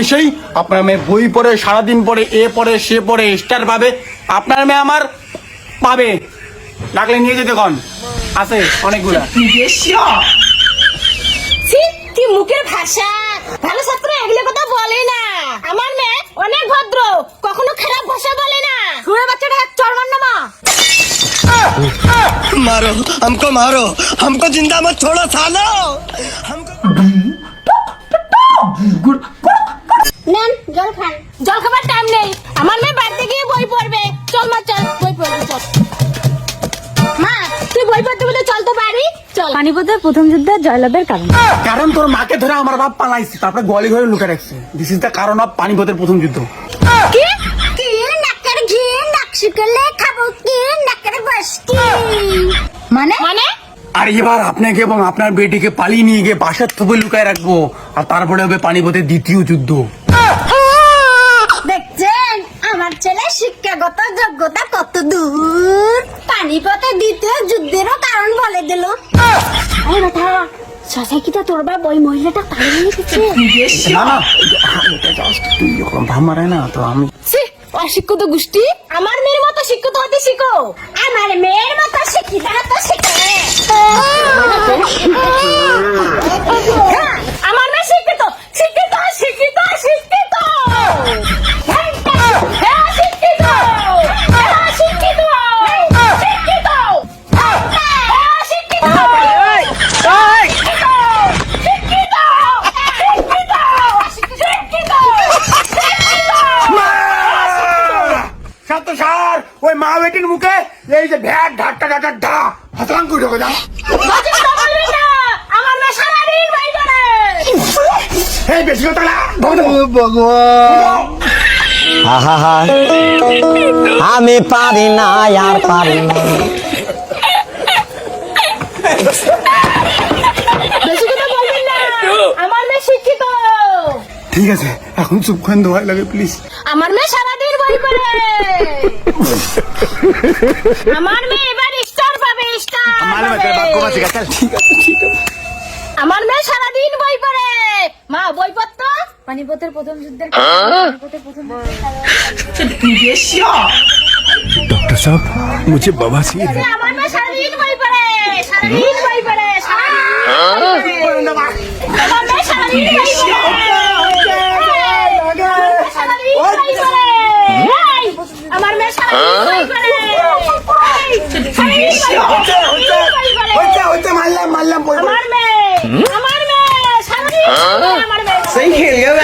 এসেই আপনার মেয়ে বই সারাদিন এ সে স্টার পাবে আপনার মেয়ে আমার পাবে ডাকলে নিয়ে যেতে কন আছে অনেকগুলা মুখের ভাষা मारो हमको मारो हमको जिंदा मत छोड़ो सालो हमको নেন জল খান জল খাবার টাইম নেই আমার মেয়ে বাড়িতে গিয়ে বই পড়বে চল মা চল বই পড়বে চল মা তুই বই পড়তে বলতে চল তো বাড়ি চল পানিপথের প্রথম যুদ্ধে জয়লাভের কারণ কারণ তোর মাকে ধরে আমার বাপ পালাইছে তারপরে গলি ঘরে লুকে রাখছে দিস ইজ দ্য কারণ অফ পানিপথের প্রথম যুদ্ধ কি কি নাকের ঘি নাক শুকলে খাবো কি নাকের বসকি মানে? মানে? আর এবার আপনাকে এবং আপনার বেটিকে পালিয়ে নিয়ে গিয়ে বাসার থুপে লুকায় রাখব। আর তারপরে হবে পানিপথের দ্বিতীয় যুদ্ধ। দেখছেন? আমার ছেলে শিক্ষাগত যোগ্যতা কত দূর? পানিপথে দ্বিতীয় যুদ্ধেরও কারণ বলে দিল। তোর বাপ ওই মহিলাটা পালিয়ে না তো আমি অশিক্ষিত গোষ্ঠী আমার মেয়ের মতো শিক্ষিত হতে শিখো। আমার মেয়ের মতো শিক্ষিত হতে শিখে ওই মা বেটির মুখে এই যে ভ্যাট ঢাট্টা ঢা করে ঢোকে যা। এই বেশি কথা না আহা আমি পারি না আর পারি না। বেশি কথা বলবি না। আমার মেয়ে শিক্ষিত। ঠিক আছে এখন চুপ খান দোয়াই লাগে প্লিজ আমার মেয়ে সারাদিন আমার মেয়ে এবার স্টার পাবে স্টার বাপ ঠিক আছে আমার মেয়ে সারা দিন বই পড়ে। মা বই পড়তো পানিপথের প্রথম যুদ্ধের ডক্টর সাহেব মুঝে বাবাসির है আমার মেয়ে সারা দিন বই পড়ে সারা দিন বই পড়ে সারা দিন বই পড়ে। আমার মেয়ে সারা দিন বই পড়ে। মারলাম মারলাম সেই খেল গেল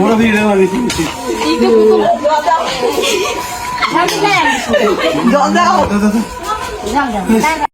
বড় ভিড় মারিছি সারাদিন